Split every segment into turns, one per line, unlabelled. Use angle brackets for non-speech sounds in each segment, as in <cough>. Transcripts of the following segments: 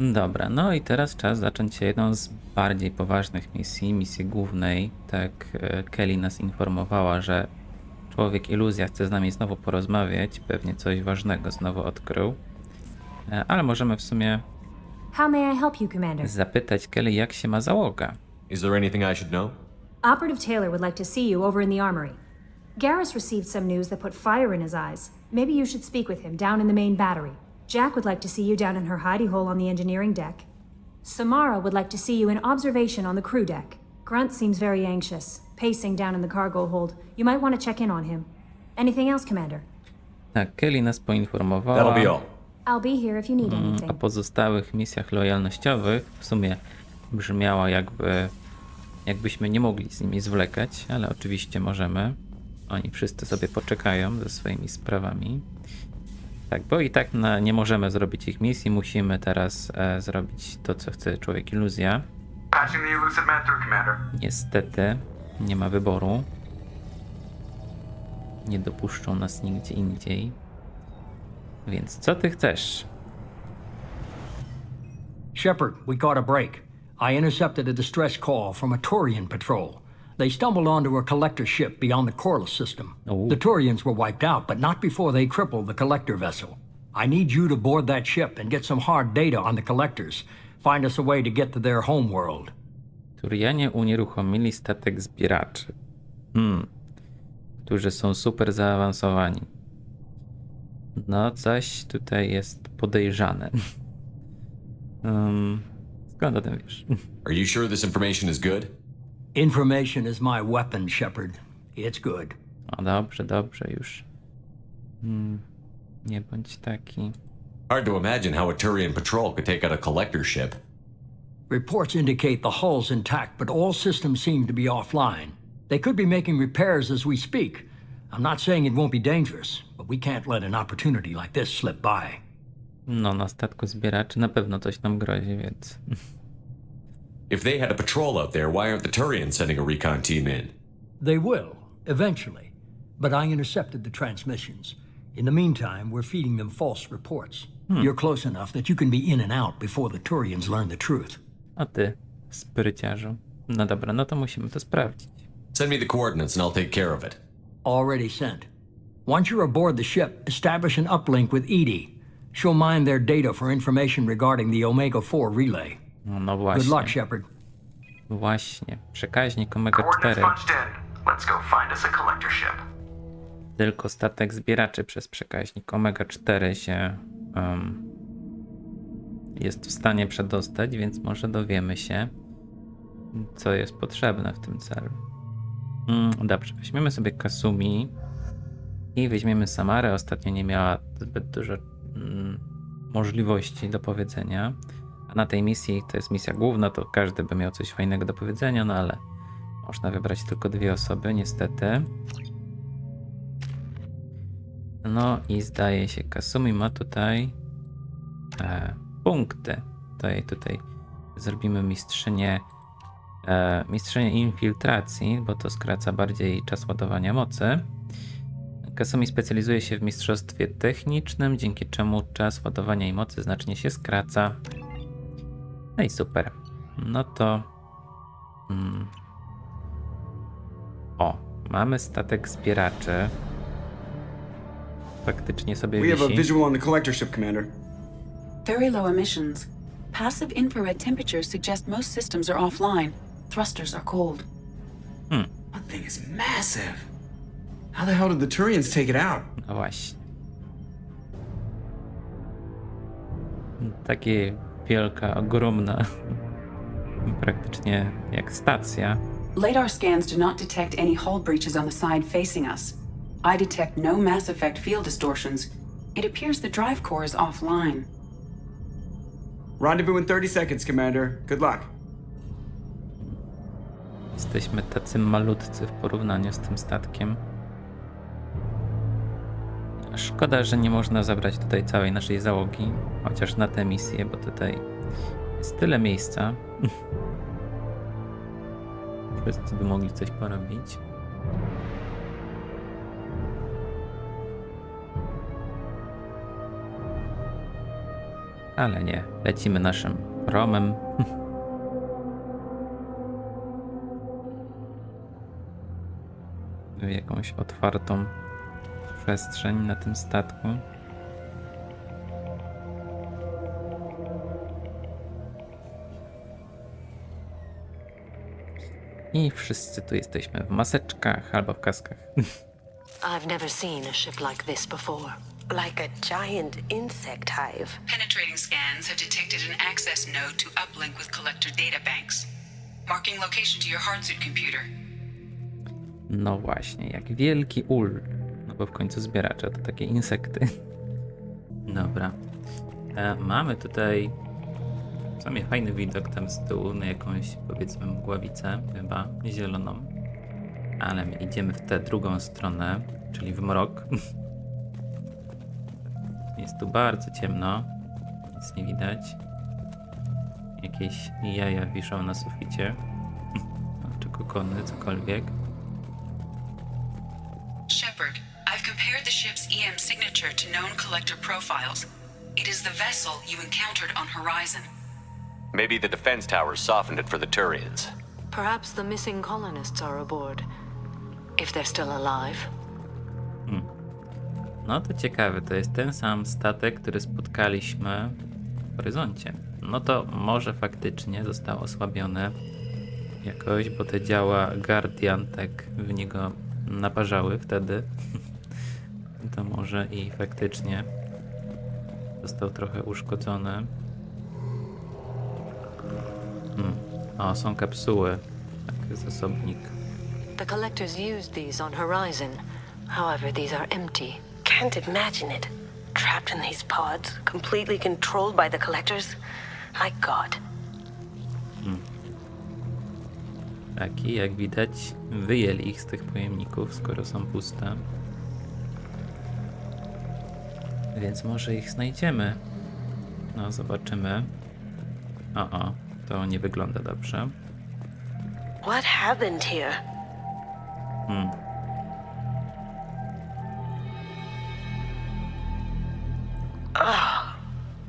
Dobra, no i teraz czas zacząć jedną z bardziej poważnych misji, misji głównej. Tak, e, Kelly nas informowała, że człowiek iluzja chce z nami znowu porozmawiać, pewnie coś ważnego znowu odkrył. E, Ale możemy w sumie
How may I help you, Commander?
zapytać Kelly, jak się ma załoga.
Is there anything I should know?
Operative Taylor would like to see you over in the armory. Garrus received some news that put fire in his eyes. Maybe you should speak with him down in the main battery. Jack would like to see you down in her hidey hole on the engineering deck. Samara would like to see you in observation on the crew deck. Grunt seems very anxious, pacing down in the cargo hold. You might want to check in on him. Anything else, Commander?
Tak, Kelly nas poinformowała.
That'll be all.
I'll be here if you need
O
anything.
pozostałych misjach lojalnościowych w sumie brzmiała jakby jakbyśmy nie mogli z nimi zwlekać, ale oczywiście możemy. Oni wszyscy sobie poczekają ze swoimi sprawami. Tak, bo i tak na, nie możemy zrobić ich misji, musimy teraz e, zrobić to, co chce człowiek iluzja.
Patching the elusive man through, Commander.
Niestety nie ma wyboru. Nie dopuszczą nas nigdzie indziej. Więc co ty chcesz?
Shepard, we caught a break. I intercepted a distress call from a Turian patrol. They stumbled onto a collector ship beyond the Corliss system.
Oh.
The Turians were wiped out, but not before they crippled the collector vessel. I need you to board that ship and get some hard data on the collectors. Find us a way to get to their homeworld.
Turianie unieruchomili statek zbieraczy. Hmm. Którzy są super zaawansowani. No, coś tutaj jest podejrzane. um, <laughs> skąd o tym wiesz?
Are you sure this information is good?
Information is my weapon, Shepard. It's good.
O, dobrze, dobrze już. Hmm. Nie bądź taki.
Hard to imagine how a Turian patrol could take out a collector ship.
Reports indicate the hull's intact, but all systems seem to be offline. They could be making repairs as we speak. I'm not saying it won't be dangerous, but we can't let an opportunity like this slip by.
No, na statku zbieraczy na pewno coś nam grozi, więc. <laughs>
If they had a patrol out there, why aren't the Turians sending a recon team in?
They will, eventually, but I intercepted the transmissions. In the meantime, we're feeding them false reports. Hmm. You're close enough that you can be in and out before the Turians learn the truth.
A ty, spryciarzu. No dobra, no to musimy to sprawdzić.
Send me the coordinates and I'll take care of it.
Already sent. Once you're aboard the ship, establish an uplink with Edie. She'll mine their data for information regarding the Omega 4 relay.
No, no
Good
właśnie.
luck, Shepard.
Właśnie. Przekaźnik Omega
Coordinates
4.
punched in. Let's go find us a collector ship.
Tylko statek zbieraczy przez przekaźnik Omega 4 się em, jest w stanie przedostać, więc może dowiemy się, co jest potrzebne w tym celu. Mm, dobrze, weźmiemy sobie Kasumi i weźmiemy Samarę. Ostatnio nie miała zbyt dużo mm, możliwości do powiedzenia. A na tej misji, to jest misja główna, to każdy by miał coś fajnego do powiedzenia, no ale można wybrać tylko dwie osoby, niestety. No i zdaje się, Kasumi ma tutaj e, punkty. To jej tutaj zrobimy mistrzynię, e, mistrzynię infiltracji, bo to skraca bardziej czas ładowania mocy. Kasumi specjalizuje się w mistrzostwie technicznym, dzięki czemu czas ładowania jej mocy znacznie się skraca. No i super. No to. Mm, o, mamy statek zbieraczy. Faktycznie sobie
We have a
wisi.
visual on the collector ship, Commander.
Very low emissions. Passive infrared temperatures suggest most systems are offline. Thrusters are cold.
That thing is massive. How the hell did the Turians take it out?
No właśnie. Takie wielka, ogromna, praktycznie jak stacja.
Radar scans do not detect any hull breaches on the side facing us. I detect no mass effect field distortions. It appears the drive core is offline.
Rendezvous in 30 seconds, Commander. Good luck.
Jesteśmy tacy malutcy w porównaniu z tym statkiem. Szkoda, że nie można zabrać tutaj całej naszej załogi, chociaż na tę misję, bo tutaj jest tyle miejsca. <laughs> Wszyscy by mogli coś porobić. Ale nie, lecimy naszym romem. <laughs> W jakąś otwartą przestrzeń na tym statku. I wszyscy tu jesteśmy w maseczkach albo w kaskach.
I've never seen a ship like this before.
Like a giant insect hive.
Penetrating scans have detected an access node to uplink with collector databanks. Marking location to your hardsuit computer.
No właśnie, jak wielki ul. Bo w końcu zbieracze to takie insekty. <laughs> Dobra. E, mamy tutaj w sumie fajny widok tam z tyłu na jakąś powiedzmy mgławicę, chyba zieloną. Ale my idziemy w tę drugą stronę, czyli w mrok. <laughs> Jest tu bardzo ciemno. Nic nie widać. Jakieś jaja wiszą na suficie. <laughs> Czy kokony, cokolwiek.
Signature to known collector profiles. It is the vessel you encountered on Horizon.
Maybe the defense towers softened it for the Turians.
Perhaps the missing colonists are aboard. If they're still alive.
No to ciekawe, to jest ten sam statek, który spotkaliśmy w horyzoncie. No to może faktycznie został osłabiony jakoś, bo te działa Guardian tak w niego naparzały wtedy. <laughs> To może i faktycznie został trochę uszkodzony. Hmm. O, są kapsuły. Tak, zasobnik.
The collectors used these on Horizon. However, these are empty.
Can't imagine it. Trapped in these pods, completely controlled by the collectors. My god.
Taki, jak widać, wyjęli ich z tych pojemników, skoro są puste. Więc może ich znajdziemy. No, zobaczymy. O, o, to nie wygląda dobrze.
What happened here? Ah,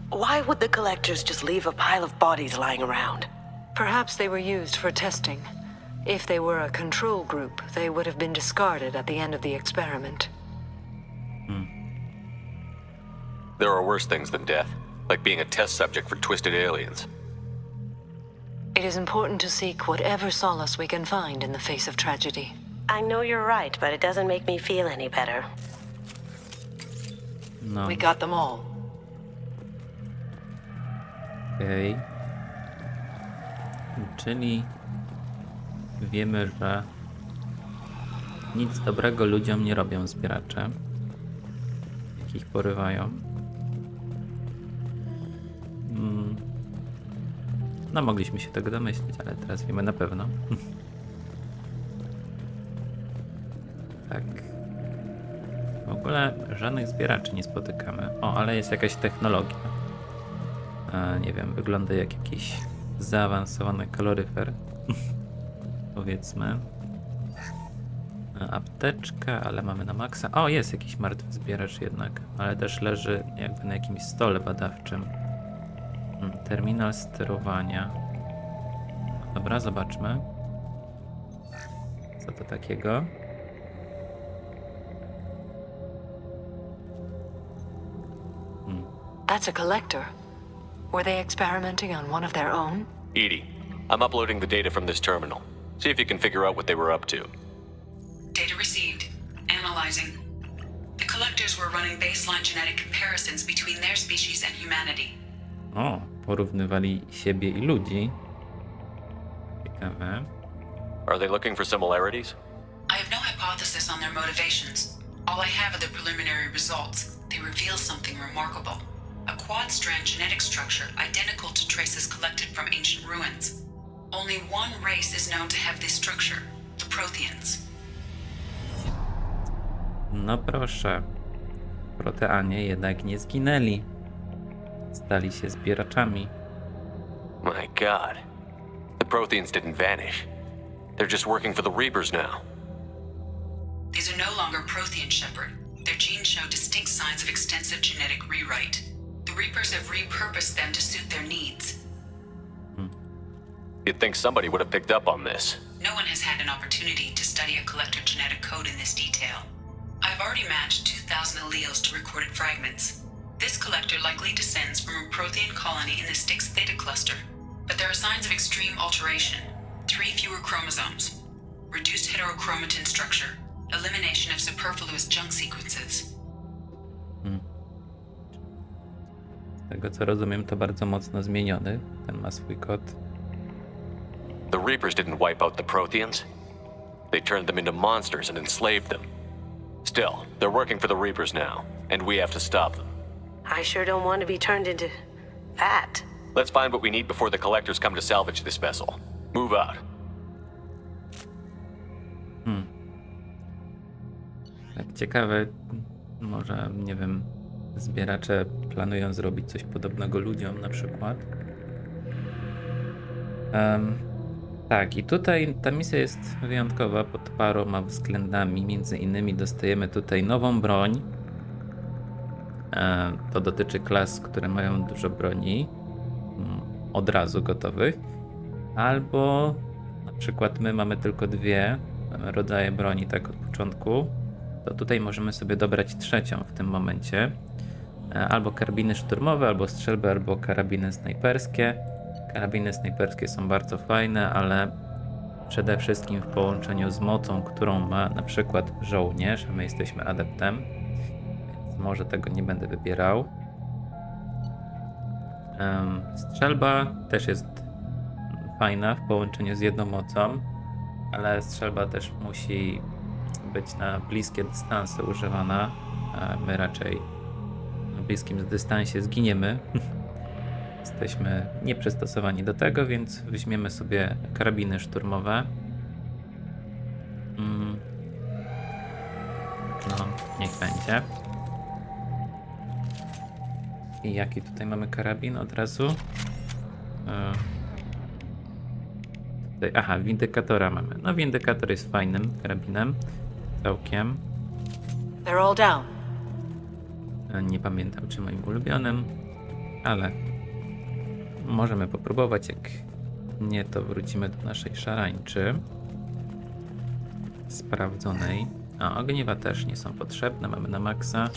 why would the collectors just leave a pile of bodies lying around?
Perhaps they were used for testing. If they were a control group, they would have been discarded at the end of the experiment.
There are worse things than death, like being a test subject for twisted aliens.
It is important to seek whatever solace we can find in the face of tragedy.
I know you're right, but it doesn't make me feel any better.
No,
We got them all.
okej. Czyli wiemy, że nic dobrego ludziom nie robią zbieracze. Jak ich porywają. No, mogliśmy się tego domyślić, ale teraz wiemy na pewno. <laughs> tak. W ogóle żadnych zbieraczy nie spotykamy. O, ale jest jakaś technologia. E, nie wiem, wygląda jak jakiś zaawansowany kaloryfer. <laughs> Powiedzmy. E, Apteczka, ale mamy na maksa. O, jest jakiś martwy zbieracz jednak, ale też leży jakby na jakimś stole badawczym. Terminal sterowania. Dobra, zobaczmy. Co to takiego? Hmm.
That's a collector. Were they experimenting on one of their own?
Edie, I'm uploading the data from this terminal. See if you can figure out what they were up to.
Data received. Analyzing. The collectors were running baseline genetic comparisons between their species and humanity.
O, porównywali siebie i ludzi. Ciekawe.
Are they looking for similarities?
I have no hypothesis on their motivations. All I have are the preliminary results. They reveal something remarkable. A quad strand genetic structure identical to traces collected from ancient ruins. Only one race is known to have this structure the Protheans.
No proszę. Proteanie jednak nie zginęli. Stali się zbieraczami.
My god. The Protheans didn't vanish. They're just working for the Reapers now.
These are no longer Prothean Shepherd. Their genes show distinct signs of extensive genetic rewrite. The Reapers have repurposed them to suit their needs. Hmm.
You'd think somebody would have picked up on this.
No one has had an opportunity to study a collector genetic code in this detail. I've already matched 2,000 alleles to recorded fragments. This collector likely descends from a Prothean colony in the Styx Theta cluster, but there are signs of extreme alteration. Three fewer chromosomes, reduced heterochromatin structure, elimination of superfluous junk sequences. Hmm.
Z tego co rozumiem, to bardzo mocno zmieniony. Ten ma swój kod.
The Reapers didn't wipe out the Protheans. They turned them into monsters and enslaved them. Still, they're working for the Reapers now, and we have to stop them.
I sure don't want to be turned into that.
Let's find what we need before the collectors come to salvage this vessel. Move out.
Tak ciekawe, może nie wiem, zbieracze planują zrobić coś podobnego ludziom na przykład. Em, tak, i tutaj ta misja jest wyjątkowa pod paroma względami. Między innymi dostajemy tutaj nową broń. E, to dotyczy klas, które mają dużo broni mm, od razu gotowych. Albo na przykład my mamy tylko dwie rodzaje broni tak od początku, to tutaj możemy sobie dobrać trzecią w tym momencie. E, Albo karabiny szturmowe, albo strzelby, albo karabiny snajperskie. Karabiny snajperskie są bardzo fajne, ale przede wszystkim w połączeniu z mocą, którą ma na przykład żołnierz, my jesteśmy adeptem, może tego nie będę wybierał. Strzelba też jest fajna w połączeniu z jedną mocą, ale strzelba też musi być na bliskie dystanse używana. A my raczej na bliskim dystansie zginiemy. <laughs> Jesteśmy nieprzystosowani do tego, więc weźmiemy sobie karabiny szturmowe. Mm. No, niech będzie. I jaki tutaj mamy karabin od razu? E, Tutaj, aha, windykatora mamy. No, windykator jest fajnym karabinem. Całkiem.
They're all down.
E, Nie pamiętam, czy moim ulubionym, ale możemy popróbować. Jak nie, to wrócimy do naszej szarańczy sprawdzonej. A ogniwa też nie są potrzebne. Mamy na maksa.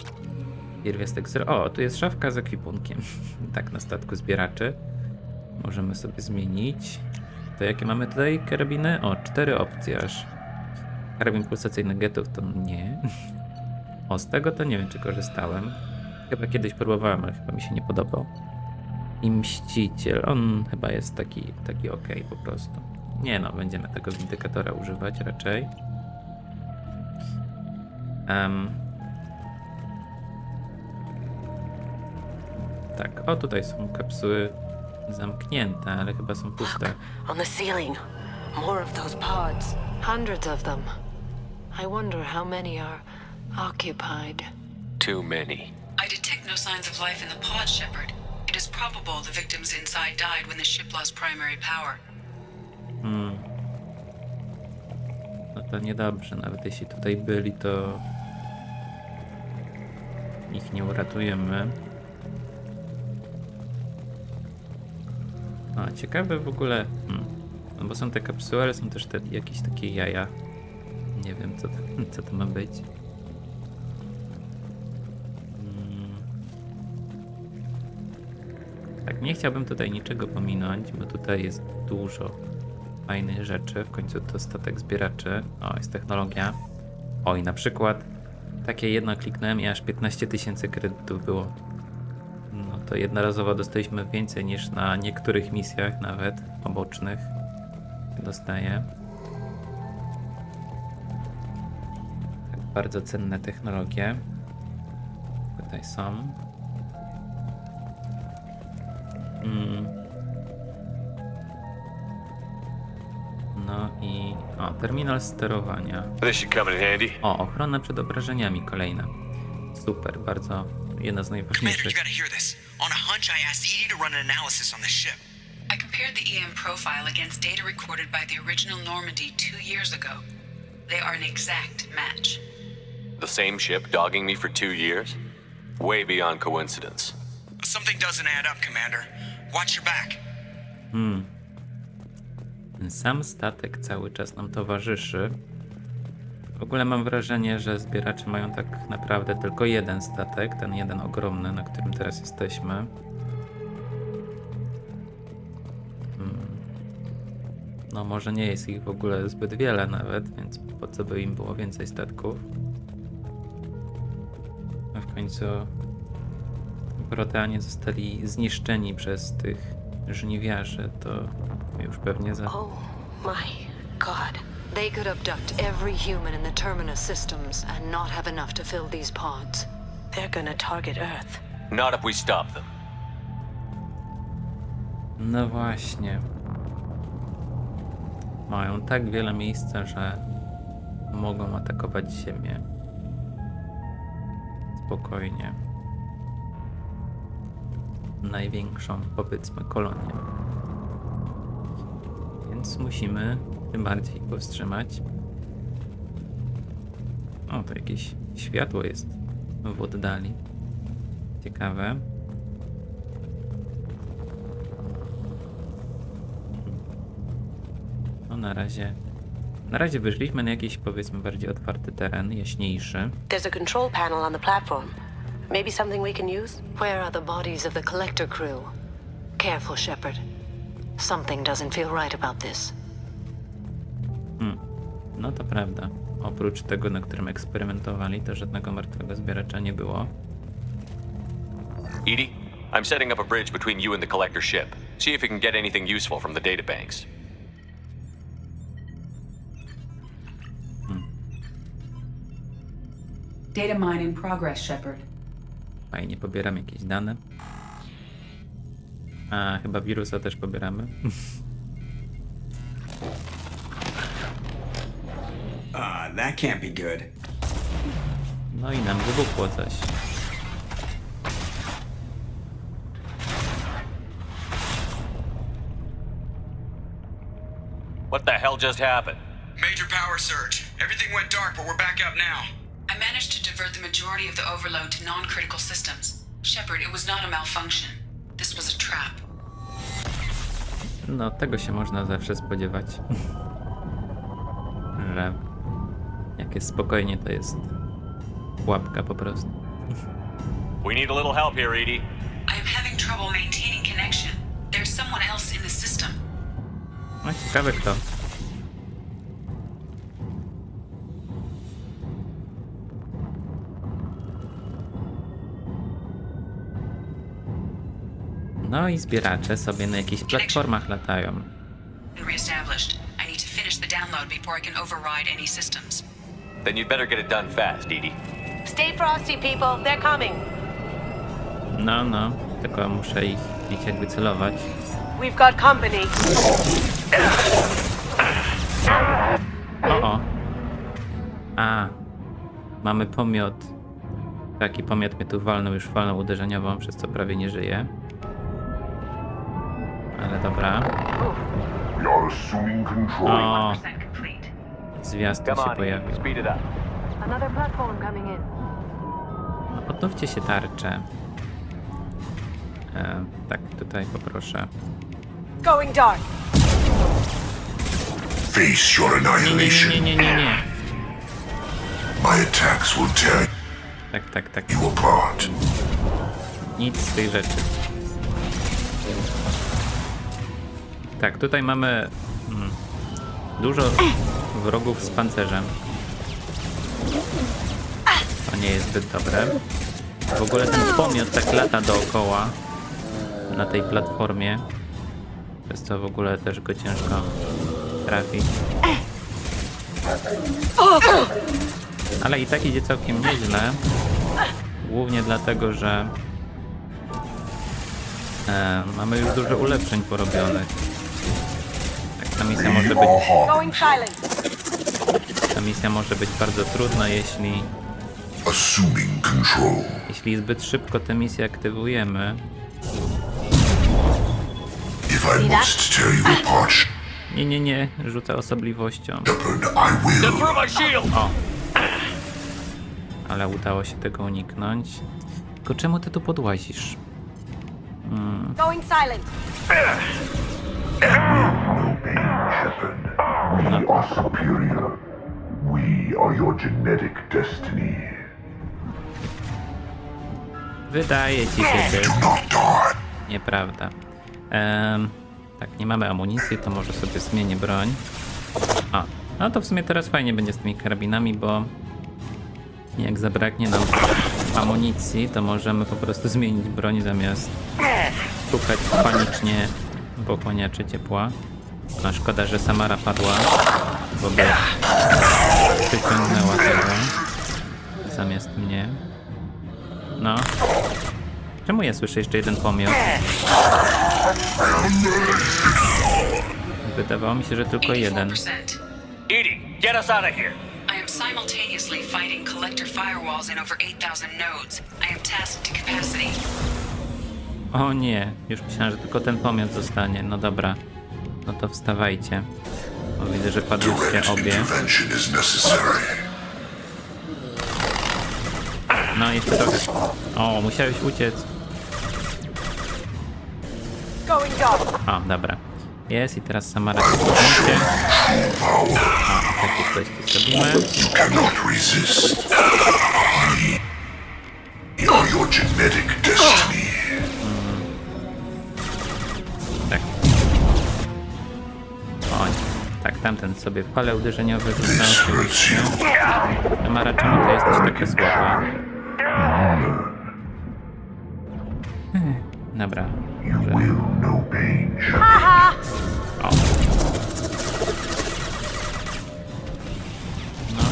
Pierwiastek zero. O, tu jest szafka z ekwipunkiem. <laughs> tak, na statku zbieraczy. Możemy sobie zmienić. To jakie mamy tutaj karabiny? O, cztery opcje aż. Karabin pulsacyjny getów to nie. <laughs> O, z tego to nie wiem, czy korzystałem. Chyba kiedyś próbowałem, ale chyba mi się nie podobał. I Mściciel, on chyba jest taki, taki ok po prostu. Nie no, będziemy tego windykatora używać raczej. Em. Tak, o tutaj są kapsuły zamknięte, ale chyba są puste.
On the ceiling. More of those pods.
Hundreds of them. I wonder how many are occupied.
Too many.
I detect no signs of life in the pod, Shepard. It is probable the victims inside died when the ship lost primary power.
Hmm. No to niedobrze, nawet jeśli tutaj byli, to ich nie uratujemy. Ciekawe w ogóle, hmm. no bo są te kapsuły, ale są też te jakieś takie jaja. Nie wiem, co to, <laughs> co to ma być. Hmm. Tak, nie chciałbym tutaj niczego pominąć, bo tutaj jest dużo fajnych rzeczy. W końcu to statek zbieraczy. O, jest technologia. O, i na przykład takie jedno kliknąłem i aż 15 tysięcy kredytów było. To jednorazowo dostaliśmy więcej niż na niektórych misjach nawet pobocznych. Dostaję. Tak, bardzo cenne technologie. Tutaj są. Mm. No i. O, terminal sterowania.
This should come in handy.
O, ochrona przed obrażeniami kolejna. Super, bardzo jedna z najważniejszych.
On a hunch, I asked Edie to run an analysis on this ship.
I compared the EM profile against data recorded by the original Normandy two years ago. They are an exact match.
The same ship dogging me for two years? Way beyond coincidence.
Something doesn't add up, Commander. Watch your back. Hmm.
Ten sam statek cały czas nam towarzyszy. W ogóle mam wrażenie, że zbieracze mają tak naprawdę tylko jeden statek, ten jeden ogromny, na którym teraz jesteśmy. Hmm. No może nie jest ich w ogóle zbyt wiele nawet, więc po co by im było więcej statków? A w końcu Proteanie zostali zniszczeni przez tych żniwiarzy, to już pewnie za...
Oh my god.
They could abduct every human in the Terminus systems and not have enough to fill these pods.
They're gonna target Earth.
Not if we stop them.
No właśnie. Mają tak wiele miejsca, że mogą atakować Ziemię. Spokojnie. Największą, powiedzmy, kolonię. Więc musimy tym bardziej powstrzymać. O, to jakieś światło jest w oddali. Ciekawe. No na razie. Na razie wyszliśmy na jakiś powiedzmy bardziej otwarty teren, jaśniejszy.
There's a control panel on the platform. Maybe something we can use?
Where are the bodies of the collector crew? Careful, Shepard. Something doesn't feel right about this.
No to prawda. Oprócz tego, na którym eksperymentowali, to żadnego martwego zbieracza nie było.
Edie, I'm setting up a bridge between you and the collector ship. See if you can get anything useful from the databanks.
Data mine in progress, Shepard.
Fajnie, pobieram jakieś dane. A, chyba wirusa też pobieramy. <laughs>
that can't be good.
No i nam wybuchło coś.
What the hell just happened?
Major power surge. Everything went dark, but we're back up now.
I managed to divert the majority of the overload to non critical systems. Shepard, it was not a malfunction. This was a trap.
No, tego się można zawsze spodziewać. <laughs> Że jest spokojnie, to jest pułapka po prostu. <laughs>
We need a little help here, Edie.
I am having trouble maintaining connection. There's someone else in the system.
No, ciekawe kto. No i zbieracze sobie na jakichś platformach latają.
Reestablished. I need to finish the download before I can override any systems.
Then you'd better get it done fast, Edie.
Stay frosty, people. They're coming.
No, no, tylko muszę ich gdzieś wycelować.
We've got company.
O, o. A, mamy pomiot. Taki pomiot mnie tu walnął już falną uderzeniową, przez co prawie nie żyje. Ale dobra.
Assuming control.
O,
100% complete.
Zwiastun się pojawił.
Another platform coming in.
No, odnówcie się tarczę. E, tak, tutaj poproszę.
Going dark.
Face your
Nie, nie,
annihilation.
nie, nie, nie, nie.
My attacks will tear
Tak, tak, tak.
you apart.
Nic z tych rzeczy. Tak, tutaj mamy mm, dużo wrogów z pancerzem. To nie jest zbyt dobre. W ogóle ten pomiot tak lata dookoła na tej platformie. Przez co w ogóle też go ciężko trafić. Ale i tak idzie całkiem nieźle. Głównie dlatego, że e, mamy już dużo ulepszeń porobionych. Tak, ta misja może być. Ta misja może być bardzo trudna, jeśli,
Assuming control.
jeśli zbyt szybko tę misję aktywujemy.
If I must tear you apart,
Nie, nie, nie, rzucę osobliwością. O! Ale udało się tego uniknąć. Tylko czemu ty tu podłazisz?
Silent.
No. We are your genetic destiny.
Wydaje ci się, że... Nieprawda. Tak, nie mamy amunicji, to może sobie zmienię broń. A, no to w sumie teraz fajnie będzie z tymi karabinami, bo jak zabraknie nam amunicji, to możemy po prostu zmienić broń zamiast szukać panicznie pochłaniaczy ciepła. A szkoda, że Samara padła, bo by przyciągnęła tego zamiast mnie. No. Czemu ja słyszę jeszcze jeden pomiot? Wydawało mi się, że tylko jeden.
84%.
Edie, get us out of here.
I am simultaneously fighting collector firewalls in over 8,000 nodes. I am tasked to capacity.
O nie, już myślałem, że tylko ten pomiot zostanie. No dobra, no to wstawajcie. Bo widzę, że padłyście
Direct
obie.
intervention is necessary.
No jeszcze trochę. O, musiałeś uciec. O, dobra. Jest i teraz Samara się podniesie. A, takie coś tu zrobimy.
Are your genetic
tamten sobie w pale uderzeniowe
hurts you.
Samara, czemu ty jesteś taka słaba? Hmm, Dobra. Może...
no.
O. No.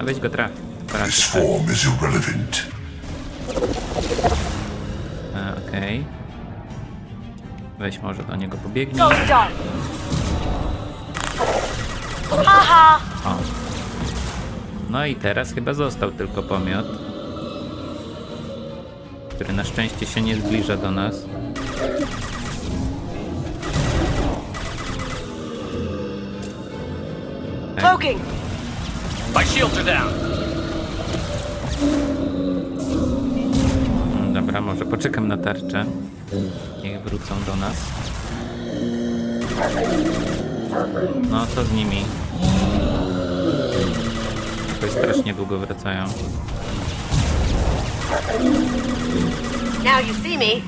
A weź go traf. Teraz
This form is irrelevant.
Okej. Weź może do niego pobiegnij. O. No i teraz chyba został tylko pomiot. Który na szczęście się nie zbliża do nas.
Cloaking.
My shields are down.
Dobra, może poczekam na tarczę. Niech wrócą do nas. No, co z nimi? Jakoś strasznie długo wracają.
Now you see me.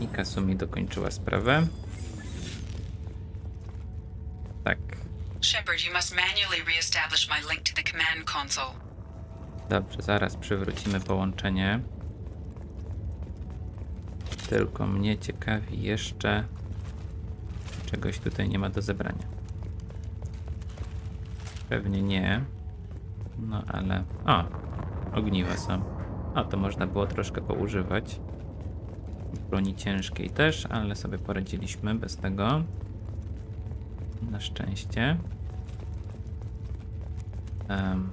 I Kasumi dokończyła sprawę.
My link to the command console.
dobrze, zaraz przywrócimy połączenie. Tylko mnie ciekawi jeszcze... Czegoś tutaj nie ma do zebrania. Pewnie nie. No ale... O! Ogniwa są. O, to można było troszkę poużywać. Broni ciężkiej też, ale sobie poradziliśmy bez tego. Na szczęście. Em,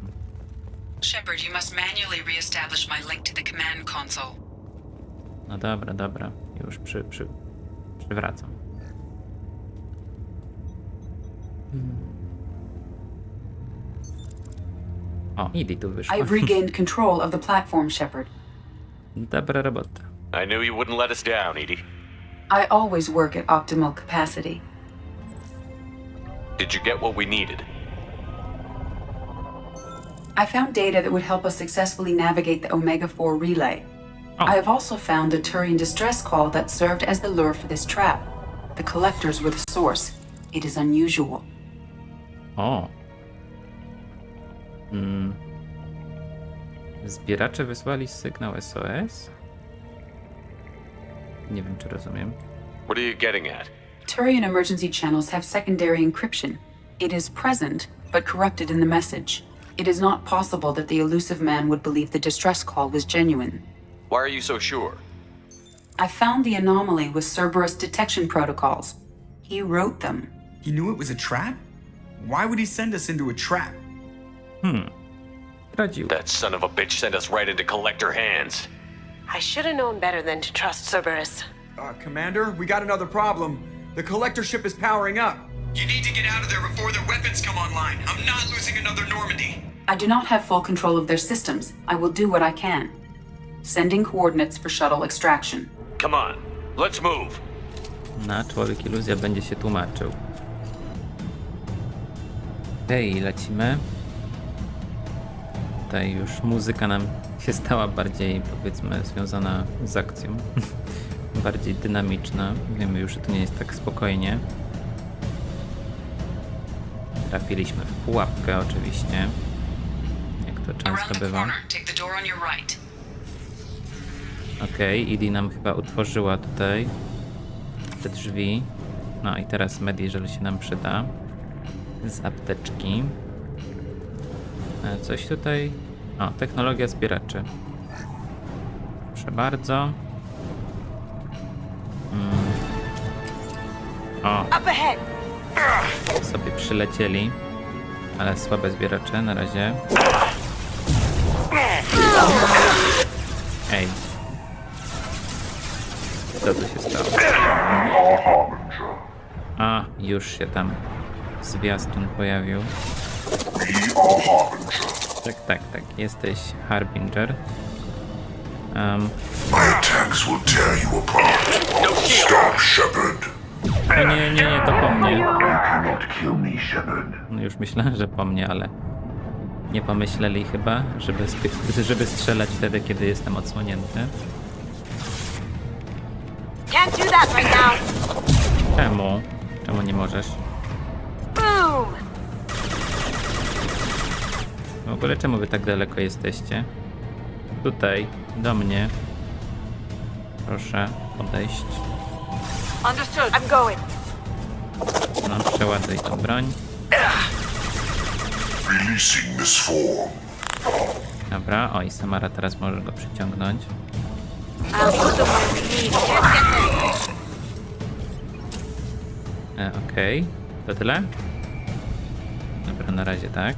Shepard, you must manually re-establish my link to the command console.
no dobra, dobra. Już przy, przy, przywracam. O, Idi tu wyszła.
I've regained control of the platform, Shepard.
Dobra robota.
I knew you wouldn't let us down, Edie.
I always work at optimal capacity.
Did you get what we needed?
I found data that would help us successfully navigate the Omega 4 relay.
Oh.
I have also found a Turian distress call that served as the lure for this trap. The collectors were the source. It is unusual.
O. Mm. Zbieracze wysłali sygnał SOS? Nie wiem, czy rozumiem.
What are you getting at?
Turian emergency channels have secondary encryption. It is present, but corrupted in the message. It is not possible that the elusive man would believe the distress call was genuine.
Why are you so sure?
I found the anomaly with Cerberus detection protocols. He wrote them.
He knew it was a trap? Why would he send us into a trap?
Hmm. Radził.
That son of a bitch sent us right into collector hands.
I should have known better than to trust Cerberus.
Uh, Commander, we got another problem. The collector ship is powering up.
You need to get out of there before their weapons come online. I'm not losing another Normandy.
I do not have full control of their systems. I will do what I can. Sending coordinates for shuttle extraction.
Come on, let's move.
Na człowiek iluzja będzie się tłumaczył. Okej, lecimy. Tutaj już muzyka nam się stała bardziej, powiedzmy, związana z akcją. <laughs> bardziej dynamiczna. Wiemy już, że to nie jest tak spokojnie. Trafiliśmy w pułapkę oczywiście. Jak to często bywa. Okej, Idi nam chyba utworzyła tutaj te drzwi. No i teraz Medieval się nam przyda. Z apteczki. E, Coś tutaj... O, technologia zbieraczy. Proszę bardzo. Mm. O! Sobie przylecieli. Ale słabe zbieracze na razie. Ej. Co tu się stało? A, już się tam zwiastun pojawił. Tak, tak, tak. Jesteś Harbinger. Um,
My attacks will tear you apart. Stop, Shepard.
O nie, nie, nie, to po mnie. No już myślałem, że po mnie, ale nie pomyśleli chyba, żeby, <laughs> żeby strzelać wtedy, kiedy jestem odsłonięty.
Can't do that right now!
Czemu? Czemu nie możesz?
Boom!
W ogóle czemu wy tak daleko jesteście? Tutaj, do mnie. Proszę podejść.
Understood. I'm going.
No, przeładuj tą broń.
Releasing this form.
Dobra, oj, Samara teraz może go przyciągnąć.
I'll put them where we need. Can't get there.
E, Okej, to tyle? Dobra, na razie tak.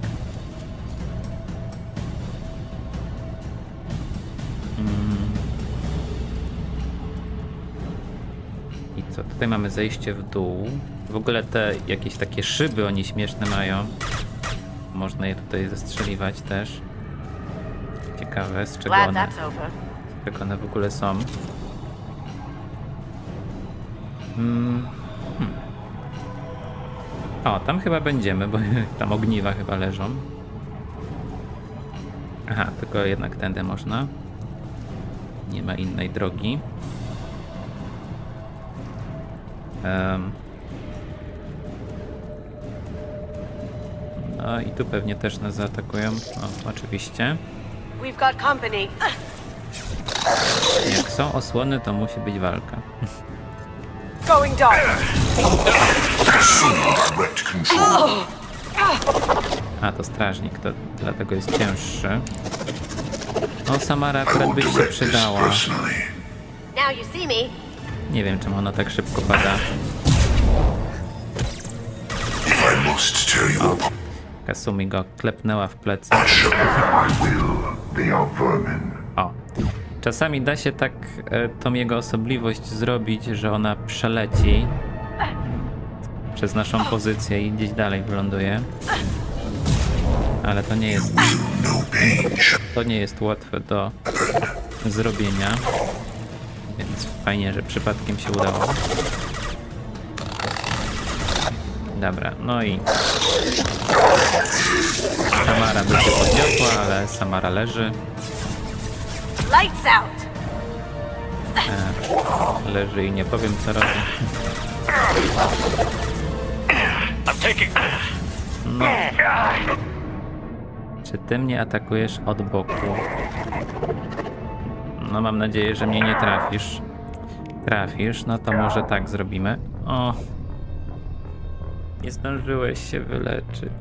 Tutaj mamy zejście w dół. W ogóle te jakieś takie szyby oni śmieszne mają. Można je tutaj zestrzeliwać też. Ciekawe, z czego one,
over.
jak one w ogóle są. Mm. Hmm. O, tam chyba będziemy, bo <laughs> tam ogniwa chyba leżą. Aha, tylko jednak tędy można. Nie ma innej drogi. No i tu pewnie też nas zaatakują. O, oczywiście.
We've got company.
Jak są osłony, to musi być walka.
Going
control.
A, to strażnik, to dlatego jest cięższy. O, Samara akurat byś się przydała.
Now you see me.
Nie wiem, czemu ona tak szybko pada. Kasumi go klepnęła w plecy. O. Czasami da się tak e, tą jego osobliwość zrobić, że ona przeleci przez naszą pozycję i gdzieś dalej wyląduje. Ale to nie jest, to nie jest łatwe do zrobienia. Więc fajnie, że przypadkiem się udało. Dobra, no i Samara by się podniosła, ale Samara leży.
Lights out.
Leży i nie powiem co robi. No. Czy ty mnie atakujesz od boku? No mam nadzieję, że mnie nie trafisz. Trafisz, no to może tak zrobimy. O. Nie zdążyłeś się wyleczyć.